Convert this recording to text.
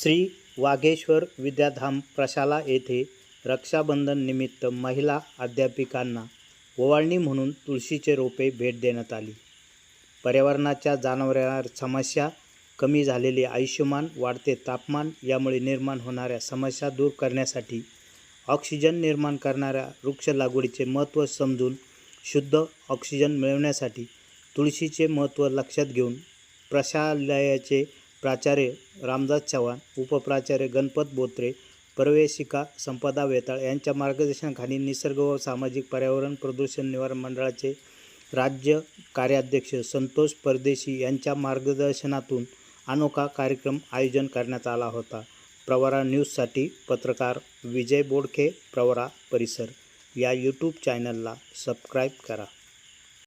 श्री वाघेश्वर विद्याधाम प्रशाला येथे रक्षाबंधन निमित्त महिला अध्यापिकांना ओवाळणी म्हणून तुळशीचे रोपे भेट देण्यात आली. पर्यावरणाच्या जाणवणाऱ्या समस्या कमी झालेले आयुष्यमान वाढते तापमान यामुळे निर्माण होणाऱ्या समस्या दूर करण्यासाठी ऑक्सिजन निर्माण करणाऱ्या वृक्ष लागवडीचे महत्त्व समजून शुद्ध ऑक्सिजन मिळवण्यासाठी तुळशीचे महत्त्व लक्षात घेऊन प्रशालयाचे प्राचार्य रामदास चव्हाण उपप्राचार्य गणपत बोत्रे प्रवेशिका संपदा वेताळ यांच्या मार्गदर्शनाखाली निसर्ग व सामाजिक पर्यावरण प्रदूषण निवारण मंडळाचे राज्य कार्याध्यक्ष संतोष परदेशी यांच्या मार्गदर्शनातून अनोखा कार्यक्रम आयोजन करण्यात आला होता. प्रवरा न्यूजसाठी पत्रकार विजय बोडखे प्रवरा परिसर. या यूट्यूब चॅनलला सबस्क्राईब करा.